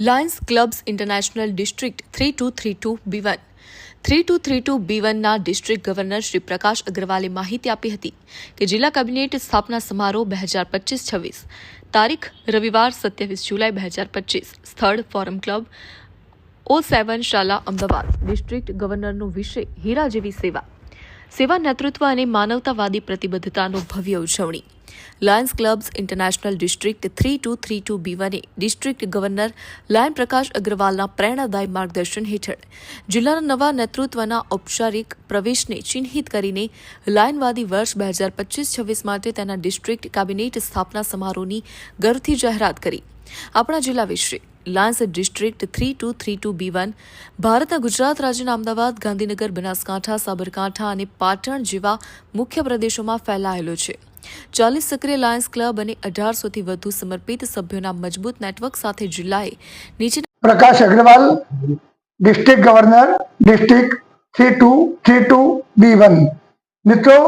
Lions clubs international district three two three two B one three two three two B વનના district governor Shri Prakash અગ્રવાલે માહિતી આપી હતી કે જિલ્લા કેબિનેટ સ્થાપના સમારોહ બે હજાર પચીસ છવ્વીસ. તારીખ રવિવાર સત્યાવીસ જુલાઈ બે હજાર પચીસ. સ્થળ ફોરમ ક્લબ ઓ સેવન શાલા અમદાવાદ. ડિસ્ટ્રિક્ટ ગવર્નરનો વિષય હીરા જેવી સેવા. સેવા નેતૃત્વ અને માનવતાવાદી પ્રતિબદ્ધતાનો ભવ્ય ઉજવણી. Lions clubs international district three two three two B વને district governor lion Prakash અગ્રવાલના પ્રેરણાદાયી માર્ગદર્શન હેઠળ જિલ્લાના નવા નેતૃત્વના ઔપચારિક પ્રવેશને ચિહ્નિત કરીને લાયનવાદી વર્ષ બે હજાર પચીસ છવ્વીસ માટે તેના ડિસ્ટ્રિક્ટ કેબિનેટ સ્થાપના સમારોહની ગર્વથી જાહેરાત કરી. આપણા જિલ્લા વિશે lions district three two three two B one ભારતના ગુજરાત રાજ્યના અમદાવાદ ગાંધીનગર બનાસકાંઠા સાબરકાંઠા અને પાટણ જેવા મુખ્ય પ્રદેશોમાં ફેલાયેલો છે. ચાલીસ સક્રિય લાયન્સ ક્લબ અને અઢારસોથી વધુ સમર્પિત સભ્યોના મજબૂત નેટવર્ક સાથે જિલ્લાએ નીચેના Prakash Agrawal district governor district three two three two B one મિત્રો,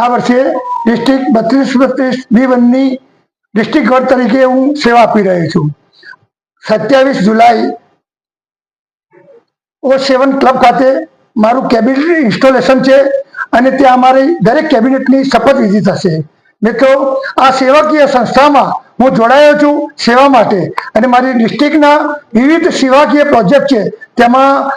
આ વર્ષે ડિસ્ટ્રિક્ટ બત્રીસ બત્રીસ બી વનની ડિસ્ટ્રિક્ટ ગવર્નર તરીકે હું સેવા આપી રહ્યો છું. સત્યાવીસ જુલાઈ, ઓ સેવન ક્લબ ખાતે મારું કેબિનેટ ઇન્સ્ટોલેશન છે અને ત્યાં અમારી દરેક કેબિનેટની શપથવિધિ થશે. મિત્રો, આ સેવાકીય સંસ્થામાં હું જોડાયો છું સેવા માટે અને મારી ડિસ્ટ્રિક્ટના વિવિધ સેવાકીય પ્રોજેક્ટ છે. તેમાં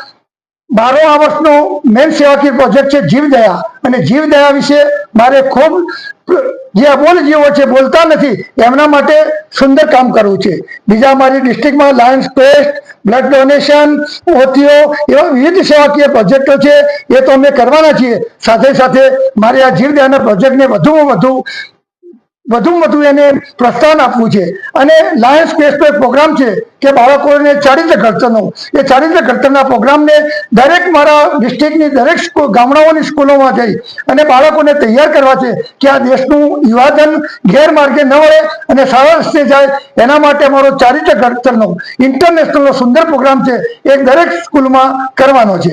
બારો આ વર્ષનો મેન સેવાકીય પ્રોજેક્ટ છે જીવદયા અને જીવદયા વિશે મારે ખૂબ જે અબોલ જીવો છે, બોલતા નથી, એમના માટે સુંદર કામ કરવું છે. બીજા મારી ડિસ્ટ્રિક્ટમાં લાયન્સ પેસ્ટ બ્લડ ડોનેશન ઓથીઓ એવા વિવિધ સેવાકીય પ્રોજેક્ટો છે, એ તો અમે કરવાના છીએ. સાથે સાથે મારે આ જીવદયાના પ્રોજેક્ટને વધુમાં વધુ વધુમાં વધુ એને પ્રોત્સાહન આપવું છે. અને લાયન્સ સ્પેસ પર પ્રોગ્રામ છે કે બાળકોને ચારિત્ર ઘડતરનો. એ ચારિત્ર ઘડતરના પ્રોગ્રામને દરેક મારા ડિસ્ટ્રિક્ટની દરેક ગામડાઓની સ્કૂલોમાં જઈ અને બાળકોને તૈયાર કરવા છે કે આ દેશનું યુવાધન ગેરમાર્ગે ન વળે અને સારા રસ્તે જાય એના માટે મારો ચારિત્ર ઘડતરનો ઇન્ટરનેશનલનો સુંદર પ્રોગ્રામ છે એ દરેક સ્કૂલમાં કરવાનો છે.